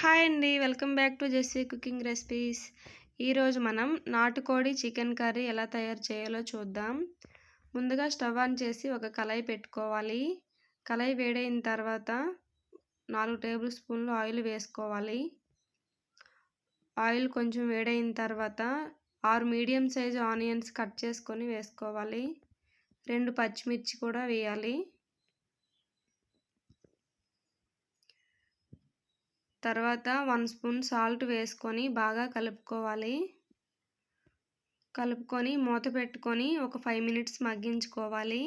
Hi అండి. Welcome back to Jessie cooking recipes. ఈరోజు మనం నాటుకోడి చికెన్ కర్రీ ఎలా తయారు చేయాలో చూద్దాం. ముందుగా స్టవ్ ఆన్ చేసి ఒక కళాయి పెట్టుకోవాలి. కళాయి వేడైన తర్వాత నాలుగు టేబుల్ స్పూన్లు ఆయిల్ వేసుకోవాలి. ఆయిల్ కొంచెం వేడైన తర్వాత ఆరు మీడియం సైజ్ ఆనియన్స్ కట్ చేసుకొని వేసుకోవాలి. రెండు పచ్చిమిర్చి కూడా వేయాలి. తర్వాత వన్ స్పూన్ సాల్ట్ వేసుకొని బాగా కలుపుకోవాలి. కలుపుకొని మూత పెట్టుకొని ఒక ఫైవ్ మినిట్స్ మగ్గించుకోవాలి.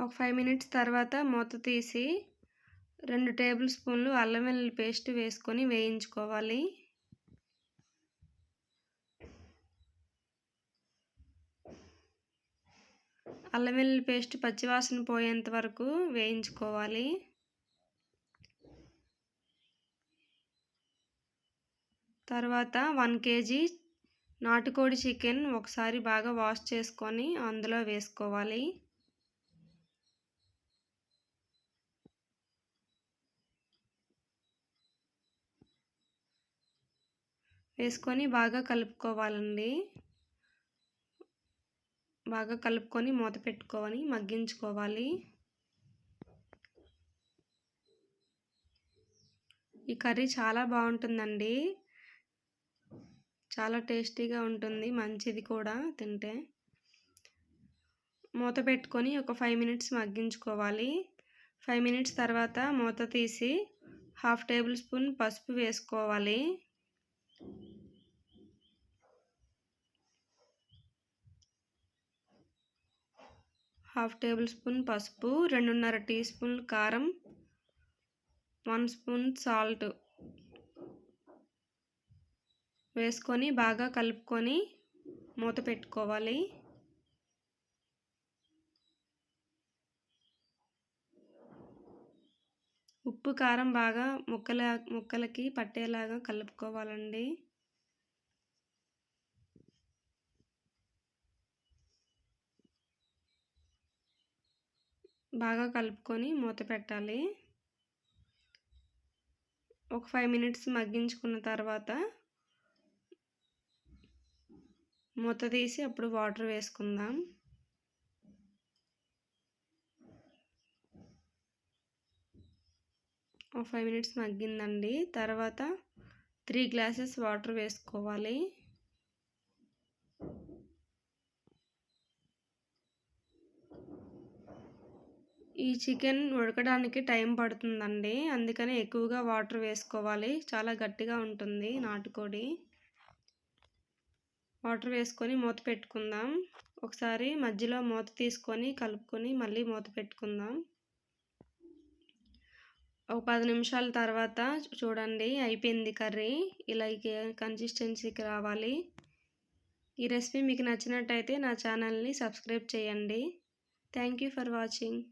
ఒక ఫైవ్ మినిట్స్ తర్వాత మూత తీసి రెండు టేబుల్ స్పూన్లు అల్లం వెల్లుల్లి పేస్ట్ వేసుకొని వేయించుకోవాలి. అల్లం వెల్లుల్లి పేస్ట్ పచ్చివాసన పోయేంత వరకు వేయించుకోవాలి. తర్వాత వన్ కేజీ నాటుకోడి చికెన్ ఒకసారి బాగా వాష్ చేసుకొని అందులో వేసుకోవాలి. వేసుకొని బాగా కలుపుకోవాలండి. బాగా కలుపుకొని మూత పెట్టుకొని మగ్గించుకోవాలి. ఈ కర్రీ చాలా బాగుంటుందండి. చాలా టేస్టీగా ఉంటుంది. మంచిది కూడా తింటే. మూత పెట్టుకొని ఒక ఫైవ్ మినిట్స్ మగ్గించుకోవాలి. ఫైవ్ మినిట్స్ తర్వాత మూత తీసి హాఫ్ టేబుల్ స్పూన్ పసుపు వేసుకోవాలి. హాఫ్ టేబుల్ స్పూన్ పసుపు రెండున్నర టీ స్పూన్ కారం వన్ స్పూన్ సాల్ట్ వేసుకొని బాగా కలుపుకొని మూత పెట్టుకోవాలి. ఉప్పు కారం బాగా ముక్కల ముక్కలకి పట్టేలాగా కలుపుకోవాలండి. బాగా కలుపుకొని మూత పెట్టాలి. ఒక ఫైవ్ మినిట్స్ మగ్గించుకున్న తర్వాత మూత తీసి అప్పుడు వాటర్ వేసుకుందాం. ఒక ఫైవ్ మినిట్స్ మగ్గిందండి. తర్వాత త్రీ గ్లాసెస్ వాటర్ వేసుకోవాలి. ఈ చికెన్ ఉడకడానికి టైం పడుతుందండి. అందుకని ఎక్కువగా వాటర్ వేసుకోవాలి. చాలా గట్టిగా ఉంటుంది నాటుకోడి. వాటర్ వేసుకొని మూత పెట్టుకుందాం. ఒకసారి మధ్యలో మూత తీసుకొని కలుపుకొని మళ్ళీ మూత పెట్టుకుందాం. ఒక పది నిమిషాల తర్వాత చూడండి అయిపోయింది కర్రీ. ఇలా కన్సిస్టెన్సీకి రావాలి. ఈ రెసిపీ మీకు నచ్చినట్టయితే నా ఛానల్ని సబ్స్క్రైబ్ చేయండి. Thank you for watching.